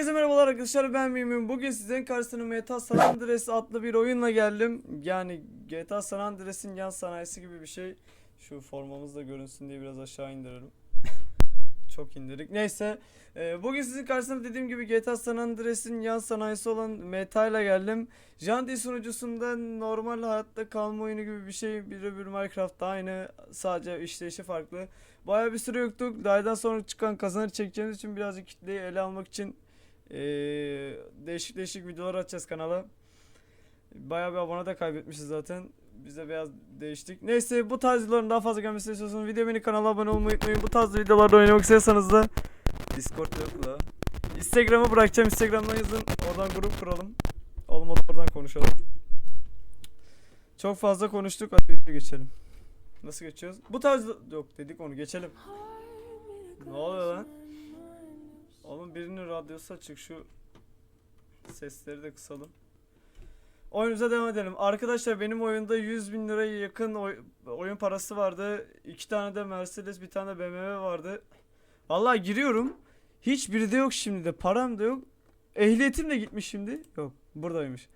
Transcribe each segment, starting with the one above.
Herkese merhabalar arkadaşlar ben Mümin. Bugün sizin karşısına Meta San Andreas adlı bir oyunla geldim. Yani GTA San Andreas'in yan sanayisi gibi bir şey. Şu formamız da görünsün diye biraz aşağı indirelim. Çok indirdik. Neyse. e, bugün sizin karşısında dediğim gibi GTA San Andreas'in yan sanayisi olan Meta ile geldim. Janti sunucusunda normal hayatta kalma oyunu gibi bir şey. Birebir Minecraft'ta aynı. Sadece işleyişi farklı. Bayağı bir süre yoktuk. Daydan sonra çıkan kazanır çekeceğimiz için birazcık kitleyi ele almak için eee, değişik değişik videolar açacağız kanala. Bayağı bir abone de kaybetmişiz zaten. Biz de biraz değiştik. Neyse bu tarz videoların daha fazla gelmesini istiyorsanız video beni kanala abone olmayı unutmayın. Bu tarz videolarda oynamak istiyorsanız da Discord yok la. Instagram'ı bırakacağım. Instagram'dan yazın. Oradan grup kuralım. Olmadı oradan konuşalım. Çok fazla konuştuk. Hadi video geçelim. Nasıl geçiyoruz? Bu tarz yok dedik onu geçelim. Ne oluyor lan? Oğlum birinin radyosu açık şu sesleri de kısalım. Oyunumuza devam edelim. Arkadaşlar benim oyunda 100 bin liraya yakın oy- oyun parası vardı. İki tane de Mercedes bir tane de BMW vardı. Vallahi giriyorum. Hiçbiri de yok şimdi de. Param da yok. Ehliyetim de gitmiş şimdi. Yok buradaymış.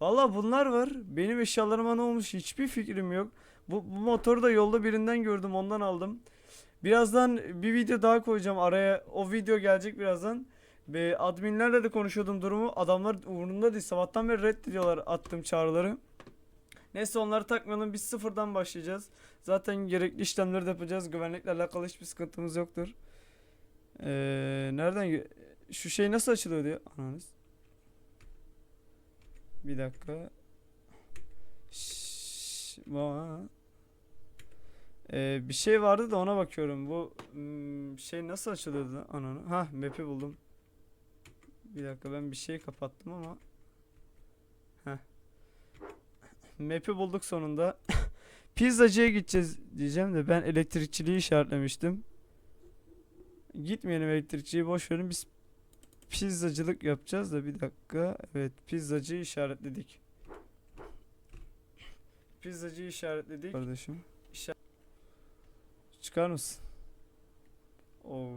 Vallahi bunlar var. Benim eşyalarıma ne olmuş hiçbir fikrim yok. Bu, bu motoru da yolda birinden gördüm ondan aldım. Birazdan bir video daha koyacağım araya. O video gelecek birazdan. Ve adminlerle de konuşuyordum durumu. Adamlar umurumda değil. Sabahtan beri reddediyorlar attığım çağrıları. Neyse onları takmayalım. Biz sıfırdan başlayacağız. Zaten gerekli işlemleri de yapacağız. Güvenlikle alakalı hiçbir sıkıntımız yoktur. Ee, nereden... Şu şey nasıl açılıyor diye. Ananız. Bir dakika. Şşş, Ee, bir şey vardı da ona bakıyorum. Bu hmm, şey nasıl açılıyordu? Ananı. Ha, map'i buldum. Bir dakika ben bir şey kapattım ama. Heh. Map'i bulduk sonunda. Pizzacıya gideceğiz diyeceğim de ben elektrikçiliği işaretlemiştim. Gitmeyelim elektrikçiyi boş verin biz pizzacılık yapacağız da bir dakika. Evet pizzacıyı işaretledik. Pizzacıyı işaretledik. Kardeşim. Çıkar mısın? Oo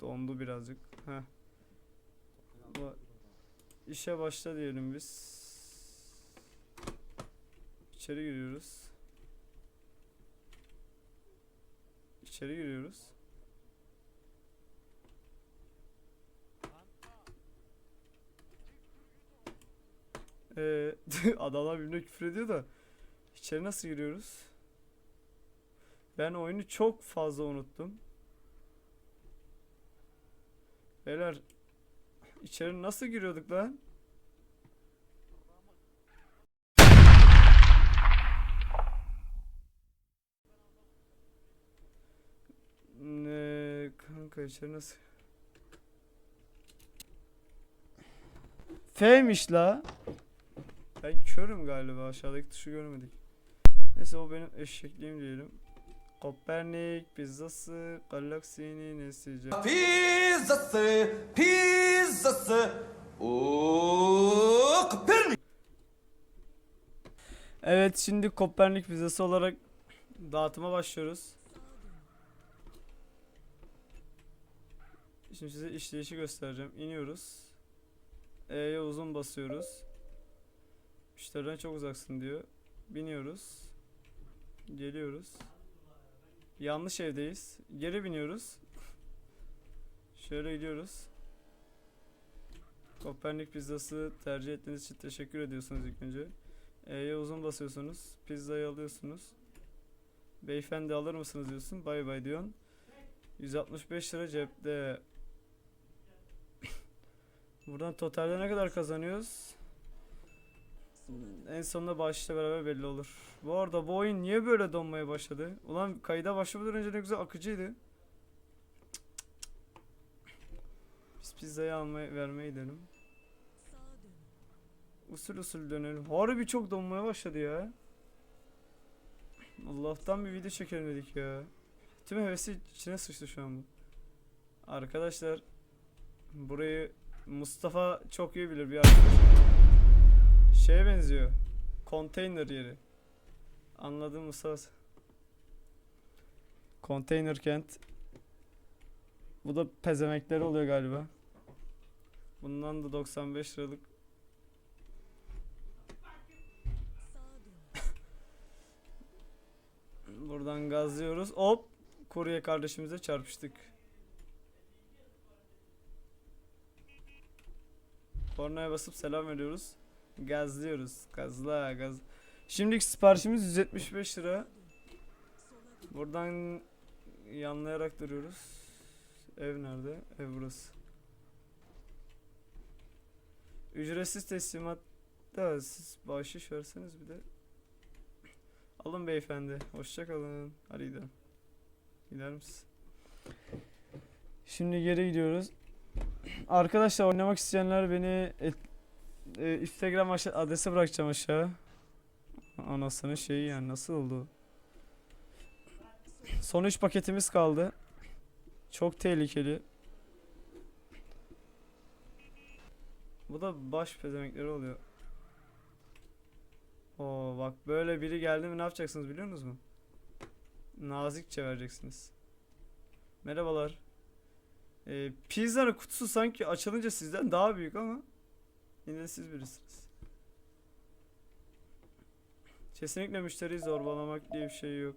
dondu birazcık. Heh. Bu işe başla diyelim biz. İçeri giriyoruz. İçeri giriyoruz. Ee, adamlar birbirine küfür ediyor da içeri nasıl giriyoruz? Ben oyunu çok fazla unuttum. Beyler içeri nasıl giriyorduk lan? Ne kanka içeri nasıl? F'miş la. Ben körüm galiba aşağıdaki tuşu görmedik. Neyse o benim eşekliğim diyelim. Kopernik pizzası galaksinin esici. Pizzası, pizzası. Oo, Kopernik. Evet şimdi Kopernik pizzası olarak dağıtıma başlıyoruz. Şimdi size işleyişi göstereceğim. İniyoruz. E'ye uzun basıyoruz. Müşteriden çok uzaksın diyor. Biniyoruz. Geliyoruz. Yanlış evdeyiz. Geri biniyoruz. Şöyle gidiyoruz. Kopernik pizzası tercih ettiğiniz için teşekkür ediyorsunuz ilk önce. E'ye uzun basıyorsunuz. Pizzayı alıyorsunuz. Beyefendi alır mısınız diyorsun. Bay bay diyorsun. 165 lira cepte. Buradan totalde ne kadar kazanıyoruz? En sonunda başla beraber belli olur. Bu arada bu oyun niye böyle donmaya başladı? Ulan kayda başlamadan önce ne güzel akıcıydı. Biz pizzayı almaya vermeye gidelim. Usul usul dönelim. Harbi çok donmaya başladı ya. Allah'tan bir video çekelim dedik ya. Tüm hevesi içine sıçtı şu an bu. Arkadaşlar burayı Mustafa çok iyi bilir bir arkadaşım. Şeye benziyor. Konteyner yeri. Anladın mı Mustafa? Konteyner kent. Bu da pezemekleri oluyor galiba. Bundan da 95 liralık. Buradan gazlıyoruz. Hop! Kurye kardeşimize çarpıştık. Kornaya basıp selam veriyoruz. Gazlıyoruz. Gazla gaz. Şimdiki siparişimiz 175 lira. Buradan yanlayarak duruyoruz. Ev nerede? Ev burası. Ücretsiz teslimat da siz bahşiş verseniz bir de. Alın beyefendi. Hoşça kalın. Hadi gidelim. Gider misin? Şimdi geri gidiyoruz. Arkadaşlar oynamak isteyenler beni et- e, Instagram adresi bırakacağım aşağı. Anasının şeyi yani nasıl oldu? Son 3 paketimiz kaldı. Çok tehlikeli. Bu da baş pezemekleri oluyor. Oo bak böyle biri geldi mi ne yapacaksınız biliyor musunuz mu? Nazikçe vereceksiniz. Merhabalar. Ee, pizzanın kutusu sanki açılınca sizden daha büyük ama yine siz birisiniz. Kesinlikle müşteriyi zorbalamak diye bir şey yok.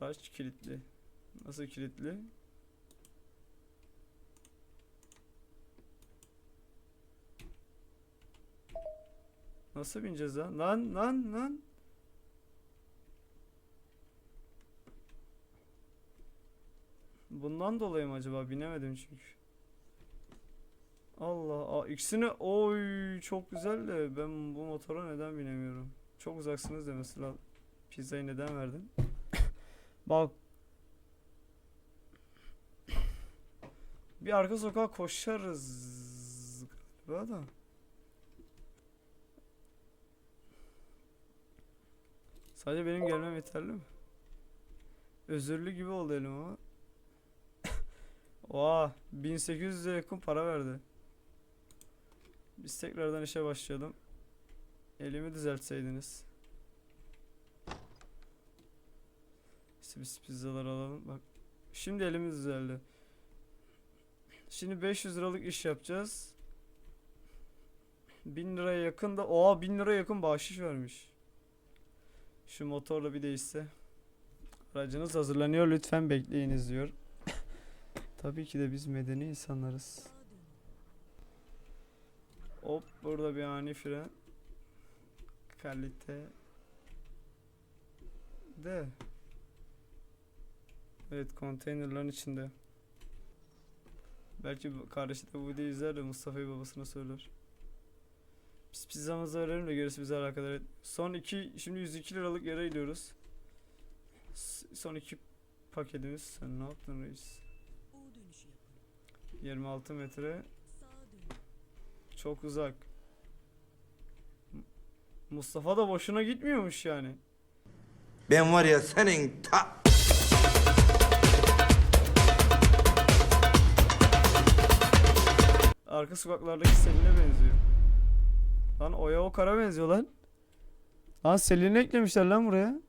Araç kilitli. Nasıl kilitli? Nasıl bineceğiz lan? Lan lan lan. Bundan dolayı mı acaba? Binemedim çünkü. Allah, aa, ikisini oy çok güzel de ben bu motora neden binemiyorum? Çok uzaksınız da mesela pizzayı neden verdin? Bak. Bir arka sokağa koşarız galiba da. Sadece benim gelmem yeterli mi? Özürlü gibi oldu elim ama. Oha 1800'e yakın para verdi. Biz tekrardan işe başlayalım. Elimi düzeltseydiniz. İşte biz pizzalar alalım. Bak. Şimdi elimiz düzeldi. Şimdi 500 liralık iş yapacağız. 1000 liraya yakın da oha 1000 liraya yakın bahşiş vermiş. Şu motorla bir değişse. Aracınız hazırlanıyor lütfen bekleyiniz diyor. Tabii ki de biz medeni insanlarız. Hop burada bir ani fren. Kalite. De. Evet konteynerların içinde. Belki kardeşi de bu videoyu izler de Mustafa'yı babasına söyler. Biz pizzamızı verelim de gerisi bize alakadar et. Son iki, şimdi 102 liralık yere gidiyoruz. Son iki paketimiz. Sen ne yaptın reis? 26 metre. Çok uzak. Mustafa da boşuna gitmiyormuş yani. Ben var ya senin ta... Arka sokaklardaki Selin'e benziyor. Lan Oya o kara benziyor lan. Lan Selin'i eklemişler lan buraya.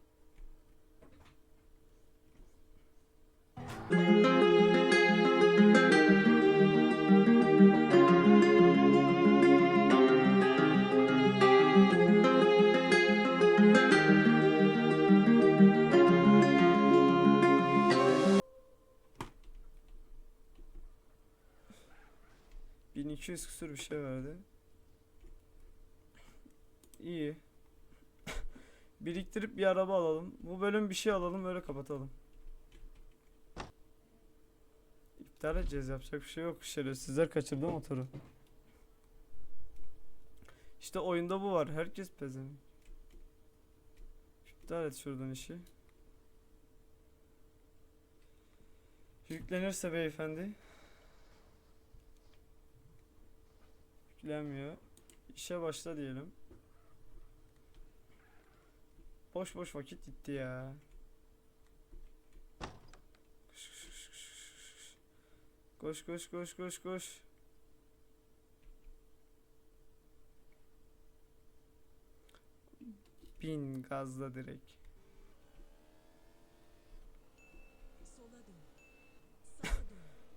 ...1200 küsür bir şey verdi. İyi. Biriktirip bir araba alalım. Bu bölüm bir şey alalım öyle kapatalım. İptal edeceğiz yapacak bir şey yok. Şerefsizler kaçırdı motoru. İşte oyunda bu var. Herkes pezevenk. İptal et şuradan işi. Yüklenirse beyefendi. Yüklenmiyor. İşe başla diyelim. Boş boş vakit gitti ya. Koş koş koş koş koş. Bin gazla direkt.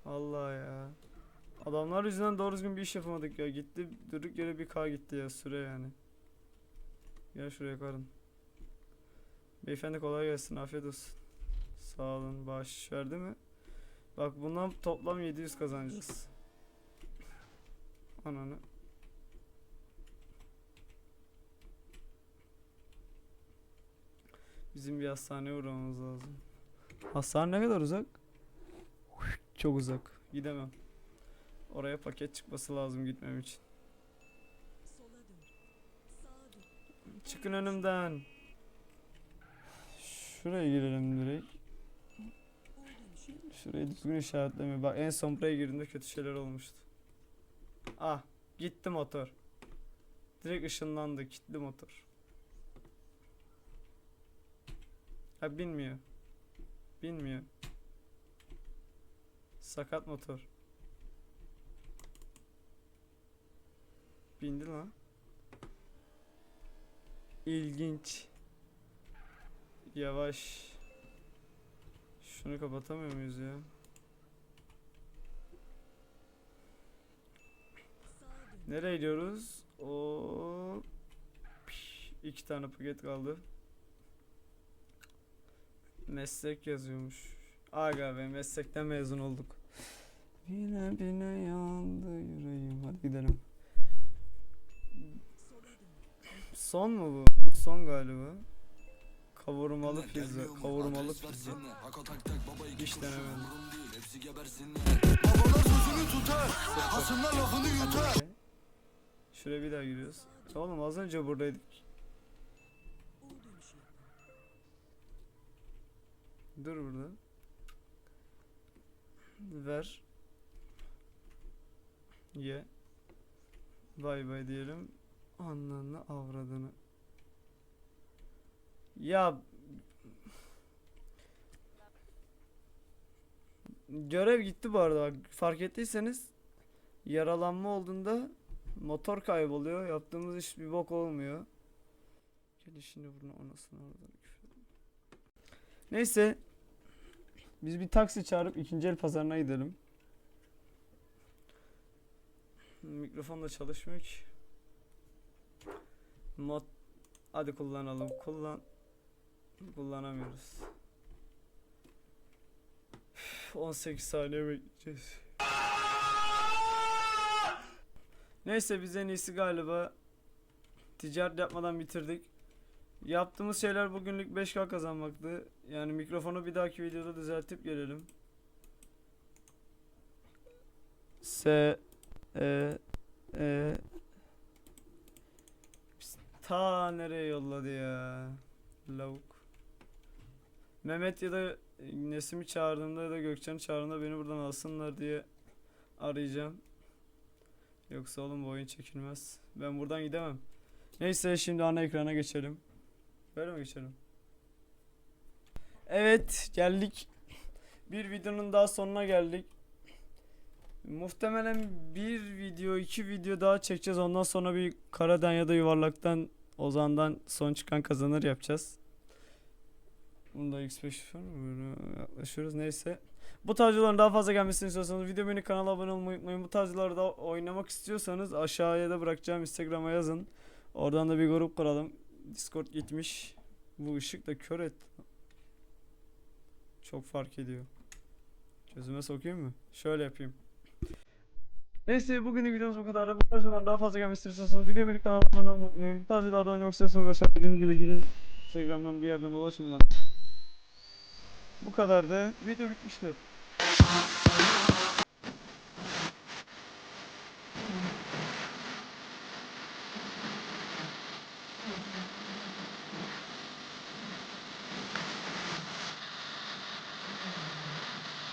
Allah ya. Adamlar yüzünden doğru düzgün bir iş yapamadık ya. Gitti durduk yere bir K gitti ya süre yani. Gel şuraya karın. Beyefendi kolay gelsin. Afiyet olsun. Sağ olun. Bağış verdi mi? Bak bundan toplam 700 kazanacağız. Ananı. Bizim bir hastaneye uğramamız lazım. Hastane ne kadar uzak? Çok uzak. Gidemem. Oraya paket çıkması lazım gitmem için. Çıkın önümden. Şuraya girelim direkt. Şurayı düzgün işaretleme. Bak en son buraya girdiğimde kötü şeyler olmuştu. Ah gitti motor. Direkt ışınlandı gitti motor. Ha binmiyor. Binmiyor. Sakat motor. Bindi lan. İlginç. Yavaş. Şunu kapatamıyor muyuz ya? Nereye gidiyoruz? O iki tane paket kaldı. Meslek yazıyormuş. Aga be meslekten mezun olduk. Bine bine yandı yüreğim. Hadi gidelim. Son mu bu? Bu son galiba. Kavurmalı pizza. Kavurmalı pizza. Hiç denemedim. Babalar sözünü tutar. Hasımlar lafını yutar. Şuraya bir daha giriyoruz. Oğlum az önce buradaydık. Dur burada. Ver. Ye. Bay bay diyelim. Ananı avradını. Ya Görev gitti bu arada. Fark ettiyseniz yaralanma olduğunda motor kayboluyor. Yaptığımız iş bir bok olmuyor. Gel şimdi bunu anasını oradan Neyse. Biz bir taksi çağırıp ikinci el pazarına gidelim. Mikrofon da çalışmıyor ki. Mod Hadi kullanalım. Kullan. Kullanamıyoruz. Üf, 18 saniye bekleyeceğiz. Neyse biz en iyisi galiba ticaret yapmadan bitirdik. Yaptığımız şeyler bugünlük 5K kazanmaktı. Yani mikrofonu bir dahaki videoda düzeltip gelelim. S E E Ta nereye yolladı ya? Lavuk. Mehmet ya da Nesim'i çağırdığımda ya da Gökçen'i çağırdığımda beni buradan alsınlar diye arayacağım. Yoksa oğlum bu oyun çekilmez. Ben buradan gidemem. Neyse şimdi ana ekrana geçelim. Böyle mi geçelim? Evet geldik. Bir videonun daha sonuna geldik. Muhtemelen bir video iki video daha çekeceğiz. Ondan sonra bir karadan ya da yuvarlaktan Ozan'dan son çıkan kazanır yapacağız. Bunda X5 var yaklaşıyoruz. Neyse. Bu tarz daha fazla gelmesini istiyorsanız video beğenip kanala abone olmayı unutmayın. Bu tarz videolarda oynamak istiyorsanız aşağıya da bırakacağım Instagram'a yazın. Oradan da bir grup kuralım. Discord gitmiş. Bu ışık da kör et. Çok fark ediyor. Gözüme sokayım mı? Şöyle yapayım. Neyse bugünün videomuz bu kadar. Bu tarz daha fazla gelmesini istiyorsanız video abone olmayı unutmayın. Videolardan yoksa sonra aşağı dediğim gibi gidin. Instagram'dan bir yerden ulaşın lan. Bu kadar da video bitmiştir.